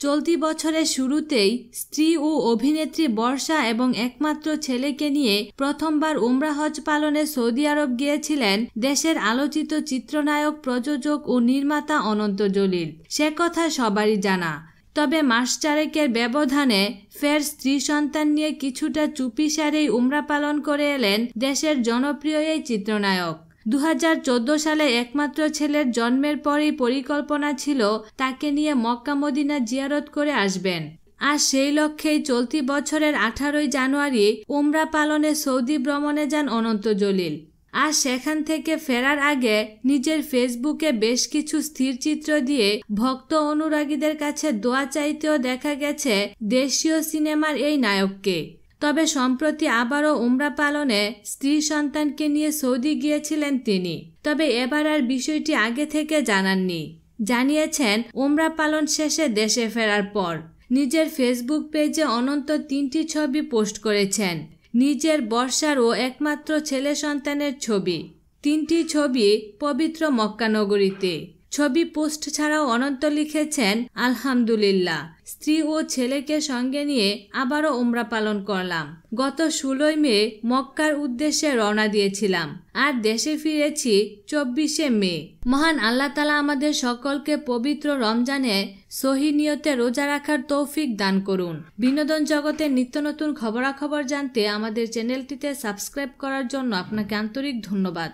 চলতি বছরের শুরুতেই স্ত্রী ও অভিনেত্রী বর্ষা এবং একমাত্র ছেলেকে নিয়ে প্রথমবার উমরা হজ পালনে সৌদি আরব গিয়েছিলেন দেশের আলোচিত চিত্রনায়ক, প্রযোজক ও নির্মাতা অনন্ত জলিল। সে কথা সবারই জানা। তবে মাস চারেকের ব্যবধানে ফের স্ত্রী সন্তান নিয়ে কিছুটা চুপিসারেই উমরা পালন করে এলেন দেশের জনপ্রিয় এই চিত্রনায়ক। দু হাজার চোদ্দ সালে একমাত্র ছেলের জন্মের পরেই পরিকল্পনা ছিল তাকে নিয়ে মক্কা মদিনা জিয়ারত করে আসবেন। আর সেই লক্ষ্যেই চলতি বছরের আঠারোই জানুয়ারি উমরা পালনে সৌদি ভ্রমণে যান অনন্ত জলিল। আর সেখান থেকে ফেরার আগে নিজের ফেসবুকে বেশ কিছু স্থিরচিত্র দিয়ে ভক্ত অনুরাগীদের কাছে দোয়া চাইতেও দেখা গেছে দেশীয় সিনেমার এই নায়ককে। তবে সম্প্রতি আবারও উমরা পালনে স্ত্রী সন্তানকে নিয়ে সৌদি গিয়েছিলেন তিনি। তবে এবার আর বিষয়টি আগে থেকে জানাননি। জানিয়েছেন, উমরা পালন শেষে দেশে ফেরার পর নিজের ফেসবুক পেজে অনন্ত তিনটি ছবি পোস্ট করেছেন। নিজের বর্ষার ও একমাত্র ছেলে সন্তানের ছবি। তিনটি ছবি পবিত্র মক্কানগরীতে ছবি পোস্ট ছাড়াও অনন্ত লিখেছেন, আলহামদুলিল্লাহ, স্ত্রী ও ছেলেকে সঙ্গে নিয়ে আবারও ওমরা পালন করলাম। গত ষোলোই মে মক্কার উদ্দেশ্যে রওনা দিয়েছিলাম। আর দেশে ফিরেছি চব্বিশে মে। মহান আল্লাহ তালা আমাদের সকলকে পবিত্র রমজানে সহিনিয়তে রোজা রাখার তৌফিক দান করুন। বিনোদন জগতের নিত্য নতুন খবরাখবর জানতে আমাদের চ্যানেলটিতে সাবস্ক্রাইব করার জন্য আপনাকে আন্তরিক ধন্যবাদ।